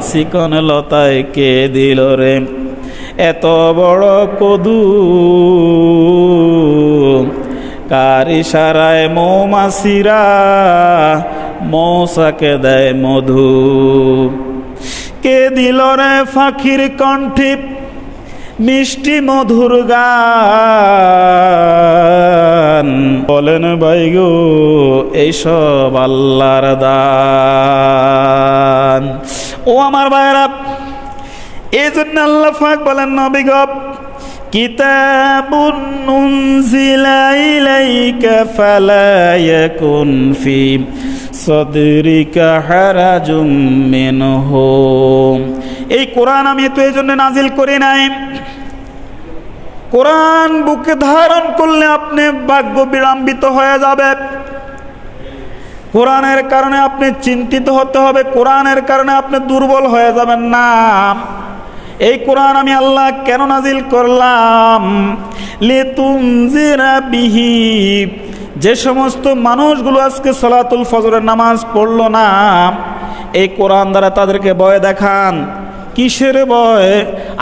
চিকন লতায় কে দিল রে? এত বড় কদু। কার ইশারায় মৌমাছিরা মৌসাকে দেয় মধু। কে দিল রে ফাঁকির কণ্ঠে মিষ্টি মধুর গান? বলেন ভাই গো, এইসব আল্লাহর দান। ও আমার ভাইরা এই জন্য আল্লাহ ফাক বলেন, নবী গপ কিতাবুন নুনজিলা ইলাইকা ফালা ইয়াকুন ফি এই কোরআন আমি তো এই জন্য নাজিল করি নাই। কোরআন বুকে ধারণ করলে আপনি ভাগ্য বিড়ম্বিত হয়ে যাবে। কোরআনের কারণে আপনি চিন্তিত হতে হবে, কোরআনের কারণে আপনি দুর্বল হয়ে যাবেন না। এই কোরআন আমি আল্লাহ কেন নাজিল করলাম? বিহি। যে সমস্ত মানুষগুলো আজকে সলাতুল ফজরের নামাজ পড়ল না, এই কোরআন দ্বারা তাদেরকে ভয় দেখান। কিসের ভয়?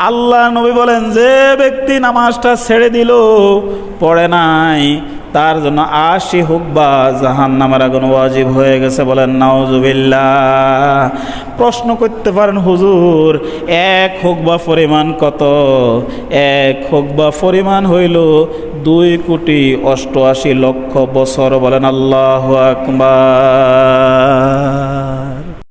আল্লাহ নবী বলেন, যে ব্যক্তি নামাজটা ছেড়ে দিল, পড়ে নাই তার জন্য আশি হুব্বা জাহান নামের আগুন ওয়াজিব হয়ে গেছে বলেন নাওজুবিল্লা প্রশ্ন করতে পারেন, হুজুর, এক হোক বা পরিমাণ কত? এক হোক বা পরিমাণ হইল দুই কোটি অষ্টআশি লক্ষ বছর বলেন, আল্লাহ আকবার।